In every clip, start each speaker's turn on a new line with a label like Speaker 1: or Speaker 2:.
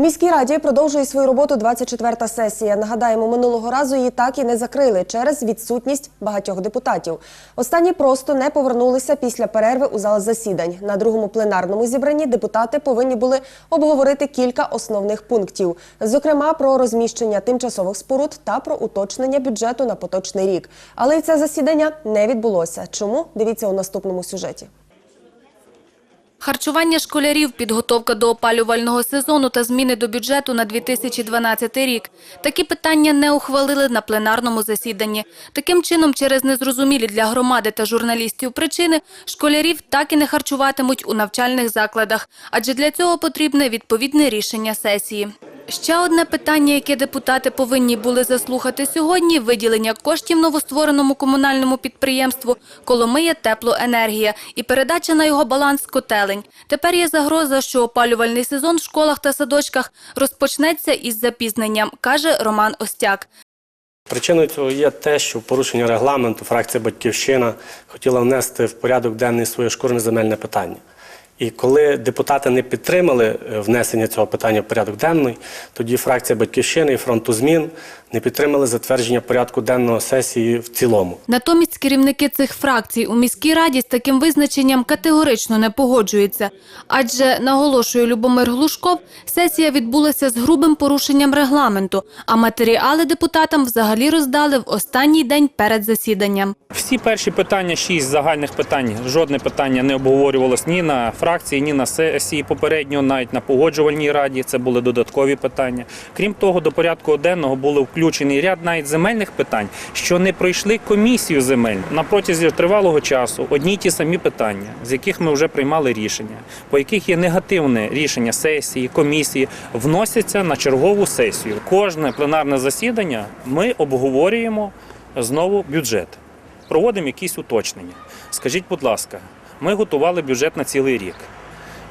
Speaker 1: У міській раді продовжує свою роботу 24-та сесія. Нагадаємо, минулого разу її так і не закрили через відсутність багатьох депутатів. Останні просто не повернулися після перерви у зал засідань. На другому пленарному зібранні депутати повинні були обговорити кілька основних пунктів, зокрема про розміщення тимчасових споруд та про уточнення бюджету на поточний рік. Але й це засідання не відбулося. Чому дивіться у наступному сюжеті?
Speaker 2: Харчування школярів, підготовка до опалювального сезону та зміни до бюджету на 2012 рік. Такі питання не ухвалили на пленарному засіданні. Таким чином, через незрозумілі для громади та журналістів причини, школярів так і не харчуватимуть у навчальних закладах, адже для цього потрібне відповідне рішення сесії. Ще одне питання, яке депутати повинні були заслухати сьогодні – виділення коштів новоствореному комунальному підприємству «Коломия Теплоенергія» і передача на його баланс котелень. Тепер є загроза, що опалювальний сезон в школах та садочках розпочнеться із запізненням, каже Роман Остяк.
Speaker 3: Причиною цього є те, що в порушення регламенту фракція Батьківщина хотіла внести в порядок денний своє шкурне земельне питання. І коли депутати не підтримали е, внесення цього питання в порядок денний, тоді фракція Батьківщини і фронту змін не підтримали затвердження порядку денного сесії в цілому.
Speaker 2: Натомість керівники цих фракцій у міській раді з таким визначенням категорично не погоджуються. Адже, наголошує Любомир Глушков, сесія відбулася з грубим порушенням регламенту, а матеріали депутатам взагалі роздали в останній день перед засіданням.
Speaker 4: Всі перші питання, шість загальних питань, жодне питання не обговорювалось ні на фракції, ні на сесії попередньо, навіть на погоджувальній раді. Це були додаткові питання. Крім того, до порядку денного були включений ряд навіть земельних питань, що не пройшли комісію земель на протязі тривалого часу. Одні й ті самі питання, з яких ми вже приймали рішення, по яких є негативне рішення сесії, комісії, вносяться на чергову сесію. Кожне пленарне засідання ми обговорюємо знову бюджет проводимо якісь уточнення. Скажіть, будь ласка, ми готували бюджет на цілий рік.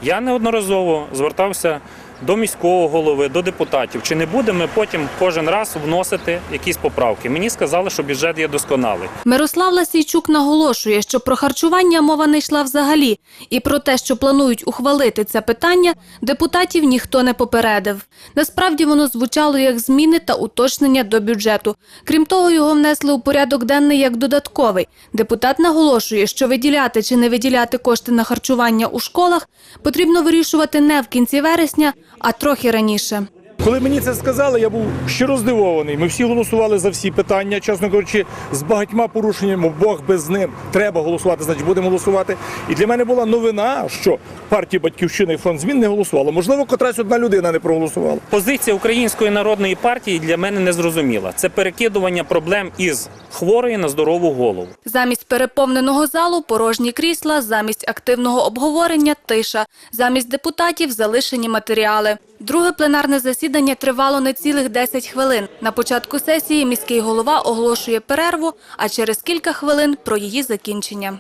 Speaker 4: Я неодноразово звертався до міського голови, до депутатів. Чи не будемо ми потім кожен раз вносити якісь поправки? Мені сказали, що бюджет є досконалий.
Speaker 2: Мирослав Ласійчук наголошує, що про харчування мова не йшла взагалі, і про те, що планують ухвалити це питання, депутатів ніхто не попередив. Насправді воно звучало як зміни та уточнення до бюджету. Крім того, його внесли у порядок денний як додатковий. Депутат наголошує, що виділяти чи не виділяти кошти на харчування у школах потрібно вирішувати не в кінці вересня, а трохи раніше.
Speaker 5: Коли мені це сказали, я був щиро здивований. Ми всі голосували за всі питання, чесно кажучи, з багатьма порушеннями, Бог без ним. Треба голосувати, значить будемо голосувати. І для мене була новина, що партія Батьківщина і фронт змін не голосувала. Можливо, котрась одна людина не проголосувала.
Speaker 4: Позиція Української народної партії для мене не зрозуміла. Це перекидування проблем із хворої на здорову голову.
Speaker 2: Замість переповненого залу порожні крісла, замість активного обговорення тиша, замість депутатів залишені матеріали. Друге пленарне засідання тривало не цілих 10 хвилин. На початку сесії міський голова оголошує перерву, а через кілька хвилин про її закінчення.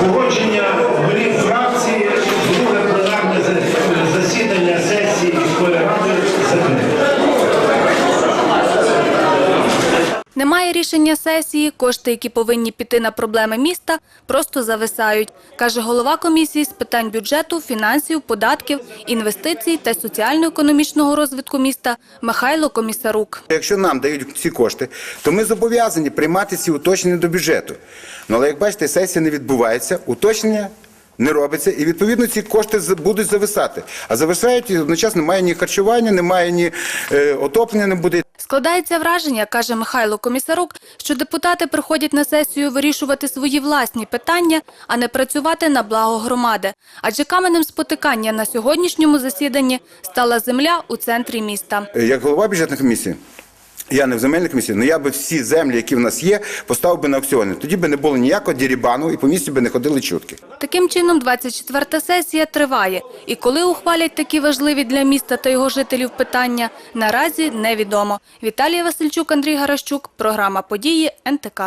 Speaker 6: Погодження голів фракції, друге пленарне засідання сесії міської ради
Speaker 2: Немає рішення сесії, кошти, які повинні піти на проблеми міста, просто зависають, каже голова комісії з питань бюджету, фінансів, податків, інвестицій та соціально-економічного розвитку міста Михайло Комісарук.
Speaker 7: Якщо нам дають ці кошти, то ми зобов'язані приймати ці уточнення до бюджету. Ну, але як бачите, сесія не відбувається, уточнення не робиться, і відповідно ці кошти будуть зависати. А зависають і одночасно немає ні харчування, немає ні е, отоплення, не буде.
Speaker 2: Складається враження, каже Михайло Комісарук, що депутати приходять на сесію вирішувати свої власні питання, а не працювати на благо громади. Адже каменем спотикання на сьогоднішньому засіданні стала земля у центрі міста.
Speaker 7: Як голова бюджетної комісії, я не в земельній комісії, але я би всі землі, які в нас є, поставив би на аукціони. Тоді би не було ніякого дірібану і по місті би не ходили чутки.
Speaker 2: Таким чином, 24-та сесія триває. І коли ухвалять такі важливі для міста та його жителів питання, наразі невідомо. Віталія Васильчук, Андрій Гаращук, програма «Події», НТК.